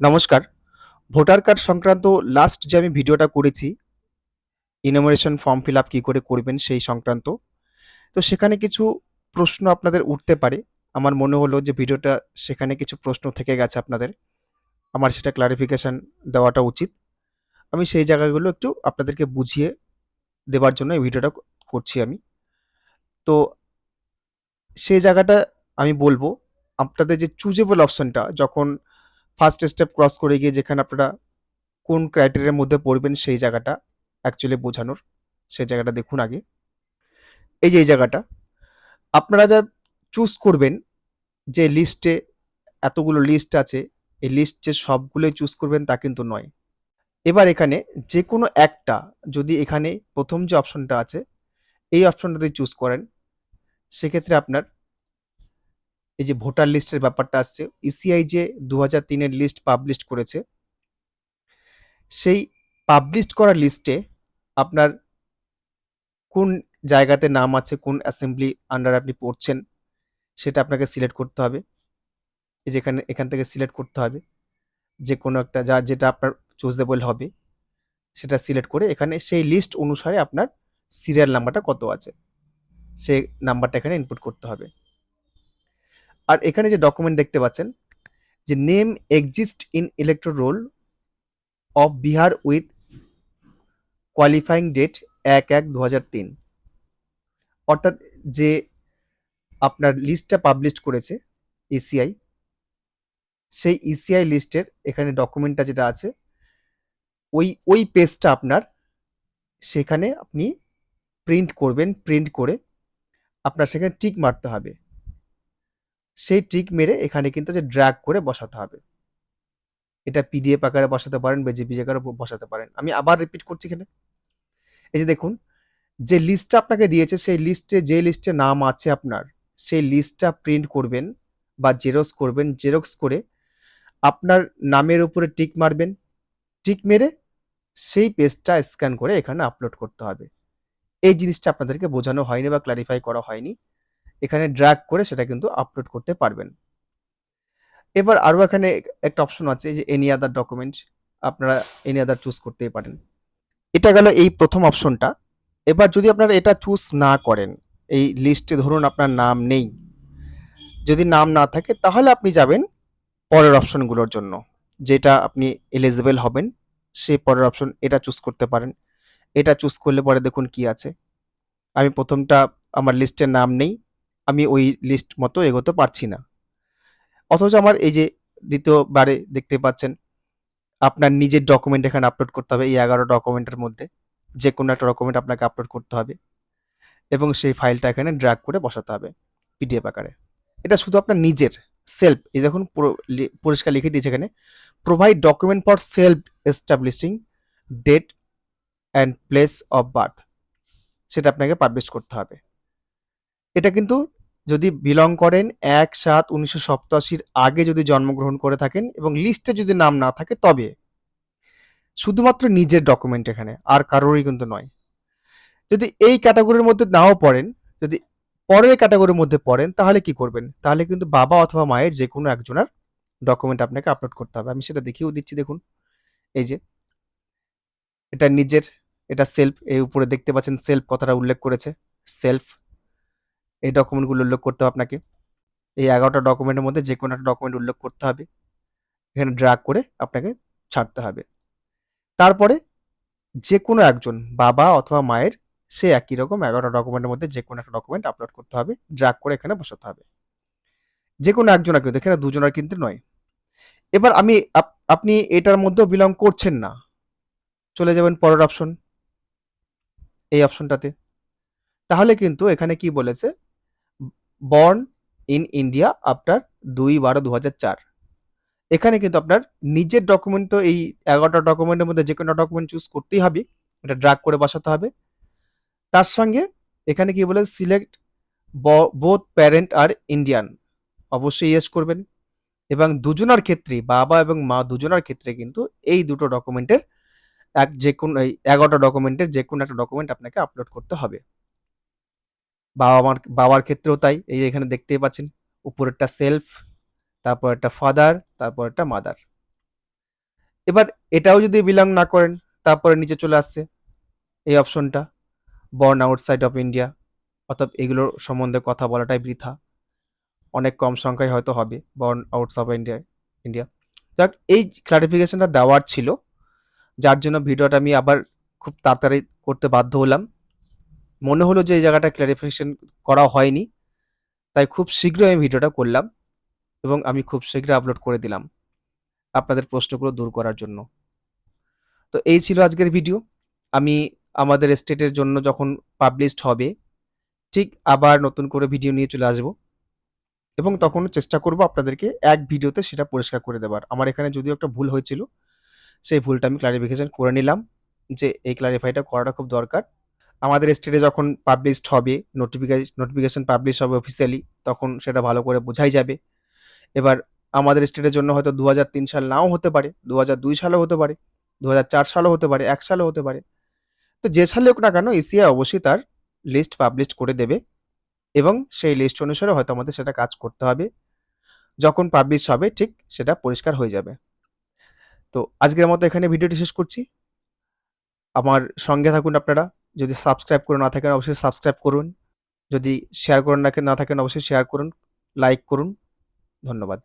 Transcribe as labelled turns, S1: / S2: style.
S1: নমস্কার। Voter card সংক্রান্ত last যে আমি ভিডিওটা করেছি ইনোমিনেশন ফর্ম ফিল আপ কী করে করবেন সেই সংক্রান্ত, তো সেখানে কিছু প্রশ্ন আপনাদের উঠতে পারে। আমার মনে হলো যে ভিডিওটা সেখানে কিছু প্রশ্ন থেকে গেছে আপনাদের। আমার সেটা ক্লারিফিকেশান দেওয়াটা উচিত। আমি সেই জায়গাগুলো একটু আপনাদেরকে বুঝিয়ে দেবার জন্য এই ভিডিওটা করছি আমি। তো সেই জায়গাটা আমি বলব, আপনাদের যে চুজেবল অপশনটা যখন ফার্স্ট স্টেপ ক্রস করে গিয়ে যেখানে আপনারা কোন ক্রাইটেরিয়ার মধ্যে পড়বেন সেই জায়গাটা অ্যাকচুয়ালি বোঝানোর। সেই জায়গাটা দেখুন আগে। এই যে এই জায়গাটা, আপনারা যা চুজ করবেন যে লিস্টে এতগুলো লিস্ট আছে, এই লিস্ট যে সবগুলোই চুজ করবেন তা কিন্তু নয়। এবার এখানে যে কোনো একটা যদি এখানে প্রথম যে অপশনটা আছে, এই অপশনটাতে চুজ করেন, সেক্ষেত্রে আপনার এই যে ভোটার লিস্টের ব্যাপারটা আসছে ইসিআই যে দু হাজার তিনের লিস্ট পাবলিশ করেছে, সেই পাবলিশ করা লিস্টে আপনার কোন জায়গাতে নাম আছে, কোন অ্যাসেম্বলি আন্ডার আপনি পড়ছেন, সেটা আপনাকে সিলেক্ট করতে হবে। এই যেখানে এখান থেকে সিলেক্ট করতে হবে, যে কোনো একটা যা, যেটা আপনার চুজেবল হবে, সেটা সিলেক্ট করে এখানে সেই লিস্ট অনুসারে আপনার সিরিয়াল নাম্বারটা কত আছে, সেই নাম্বারটা এখানে ইনপুট করতে হবে। আর এখানে যে ডকুমেন্ট দেখতে পাচ্ছেন, যে name exist in electoral roll of Bihar with qualifying date এক এক দু হাজার তিন। অর্থাৎ যে আপনার লিস্টটা পাবলিশ করেছে ইসিআই সেই ইসিআই লিস্টের এখানে ডকুমেন্টটা যেটা আছে, ওই ওই পেজটা আপনার সেখানে আপনি প্রিন্ট করবেন প্রিন্ট করে আপনার সেখানে টিক মারতে হবে। সেই টিক মেরে এখানে কিন্তু যে ড্র্যাগ করে বসাতে হবে। এটা পিডিএফ আকারে বসাতে পারেন বা জিপিজি আকারে বসাতে পারেন। আমি আবার রিপিট করছি এখানে। এই যে দেখুন, যে লিস্টটা আপনাকে দিয়েছে, সেই লিস্টে যে লিস্টে নাম আছে আপনার, সেই লিস্টটা প্রিন্ট করবেন বা জেরক্স করবেন জেরক্স করে আপনার নামের উপরে টিক মারবেন। টিক মেরে সেই পেজটা স্ক্যান করে এখানে আপলোড করতে হবে। এই জিনিসটা আপনাদেরকে বোঝানো হয়নি বা ক্লারিফাই করা হয়নি। এখানে ড্র্যাগ করে সেটা কিন্তু আপলোড করতে পারবেন। এবার আরও এখানে একটা অপশন আছে যে এনি আদার ডকুমেন্ট আপনারা এনি আদার চুজ করতেই পারেন। এটা গেল এই প্রথম অপশনটা এবার যদি আপনারা এটা চুজ না করেন, এই লিস্টে ধরুন আপনার নাম নেই, যদি নাম না থাকে তাহলে আপনি যাবেন পরের অপশনগুলোর জন্য, যেটা আপনি এলিজিবল হবেন, সে পরের অপশন এটা চুজ করতে পারেন। এটা চুজ করলে পরে দেখুন কি আছে। আমি প্রথমটা, আমার লিস্টের নাম নেই আমি ওই লিস্ট মতো এগোতে পারছি না। অথচ আমার এই যে দ্বিতীয়বারে দেখতে পাচ্ছেন, আপনার নিজের ডকুমেন্ট এখানে আপলোড করতে হবে, এই এগারো ডকুমেন্টের মধ্যে যে কোনো একটা ডকুমেন্ট আপনাকে আপলোড করতে হবে এবং সেই ফাইলটা এখানে ড্র্যাগ করে বসাতে হবে পিডিএফ আকারে। এটা শুধু আপনার নিজের সেলফ এই দেখুন পরিষ্কার লিখে দিয়েছে এখানে provide document for self establishing date and place of birth সেটা আপনাকে পাবলিশ করতে হবে। এটা কিন্তু যদি বিলং করেন এক সাত উনিশশো সপ্তাশির আগে যদি জন্মগ্রহণ করে থাকেন এবং লিস্টে যদি নাম না থাকে, তবে। শুধুমাত্র নিজের ডকুমেন্ট এখানে, আর কারোরই কিন্তু নয়। যদি এই ক্যাটাগরির মধ্যে নাও পড়েন, যদি পরের ক্যাটাগরির মধ্যে পড়েন, তাহলে কি করবেন? তাহলে কিন্তু বাবা অথবা মায়ের যে কোনো একজনের ডকুমেন্ট আপনাকে আপলোড করতে হবে। আমি সেটা দেখিয়েও দিচ্ছি, দেখুন। এই যে, এটা নিজের, এটা সেলফ এই উপরে দেখতে পাচ্ছেন সেলফ কথাটা উল্লেখ করেছে। সেলফ এই ডকুমেন্টগুলো উল্লেখ করতে হবে আপনাকে। এই এগারোটা ডকুমেন্টের মধ্যে যে কোনো একটা ডকুমেন্ট উল্লেখ করতে হবে। এখানে ড্রাগ করে আপনাকে ছাড়তে হবে। তারপরে যে কোনো একজন বাবা অথবা মায়ের, সে একই রকম এগারোটা ডকুমেন্টের মধ্যে যে কোনো একটা ডকুমেন্ট আপলোড করতে হবে ড্রাগ করে এখানে বসাতে হবে। যে কোনো একজন একজনের কিন্তু এখানে দুজনের কিন্তু নয়। এবার আমি আপ- আপনি এটার মধ্যেও বিলং করছেন না। চলে যাবেন পরের অপশন এই অপশনটাতে তাহলে কিন্তু এখানে কি বলেছে? বর্ন ইন ইন্ডিয়া আফটার দুই বারো দু চার। এখানে কিন্তু আপনার নিজের ডকুমেন্ট তো এই এগারোটা ডকুমেন্টের মধ্যে যে কোনো ডকুমেন্ট চুজ করতেই হবে, এটা ড্রাগ করে বসাতে হবে। তার সঙ্গে এখানে কি বলে select both parent are Indian অবশ্যই ইয়েস করবেন। এবং দুজনার ক্ষেত্রে, বাবা এবং মা দুজনার ক্ষেত্রে কিন্তু এই দুটো ডকুমেন্টের এক যে কোনো এগারোটা ডকুমেন্টের যে কোনো একটা ডকুমেন্ট আপনাকে আপলোড করতে হবে। বাবা মার, বাবার ক্ষেত্রেও তাই। এই যে এখানে দেখতেই পাচ্ছেন, উপরেরটা সেলফ তারপর একটা ফাদার তারপর একটা মাদার এবার এটাও যদি বিলং না করেন, তারপরে নিচে চলে আসছে এই অপশনটা বর্ন আউটসাইড অফ ইন্ডিয়া অর্থাৎ এগুলোর সম্বন্ধে কথা বলাটাই বৃথা। অনেক কম সংখ্যায় হয়তো হবে born outside of India India যাক, এই ক্লারিফিকেশনটা দেওয়ার ছিল, যার জন্য ভিডিওটা আমি আবার খুব তাড়াতাড়ি করতে বাধ্য হলাম। মনে হলো যে এই জায়গাটা ক্লারিফিকেশন করা হয়নি। তাই খুব শীঘ্রই আমি ভিডিওটা করলাম এবং আমি খুব শীঘ্রই আপলোড করে দিলাম আপনাদের প্রশ্নগুলো দূর করার জন্য। তো এই ছিল আজকের ভিডিও আমি আমাদের স্টেটের জন্য যখন পাবলিশড হবে, ঠিক আবার নতুন করে ভিডিও নিয়ে চলে আসব এবং তখন চেষ্টা করব আপনাদেরকে এক ভিডিওতে সেটা পরিষ্কার করে দেওয়ার আমার এখানে যদিও একটা ভুল হয়েছিল, সেই ভুলটা আমি ক্লারিফিকেশন করে নিলাম যে এই ক্লারিফাইটা করাটা খুব দরকার। আমাদের স্টেটে যখন পাবলিশড হবে নোটিফিকেশন নোটিফিকেশন পাবলিশ হবে অফিসিয়ালি তখন সেটা ভালো করে বোঝাই যাবে। এবার আমাদের স্টেটের জন্য হয়তো দু হাজার তিন সাল নাও হতে পারে দু দুই সালেও হতে পারে দু চার সালও হতে পারে, এক সালও হতে পারে। তো যে সালে হোক না কেন এসিআই অবশ্যই তার লিস্ট পাবলিশ করে দেবে এবং সেই লিস্ট অনুসারে হয়তো আমাদের সেটা কাজ করতে হবে। যখন পাবলিশ হবে, ঠিক সেটা পরিষ্কার হয়ে যাবে। তো আজকের মতো এখানে ভিডিওটি শেষ করছি। আমার সঙ্গে থাকুন আপনারা। যদি সাবস্ক্রাইব করে না থাকেন, অবশ্যই সাবস্ক্রাইব করুন। যদি শেয়ার করে না না থাকেন, অবশ্যই শেয়ার করুন লাইক করুন। ধন্যবাদ।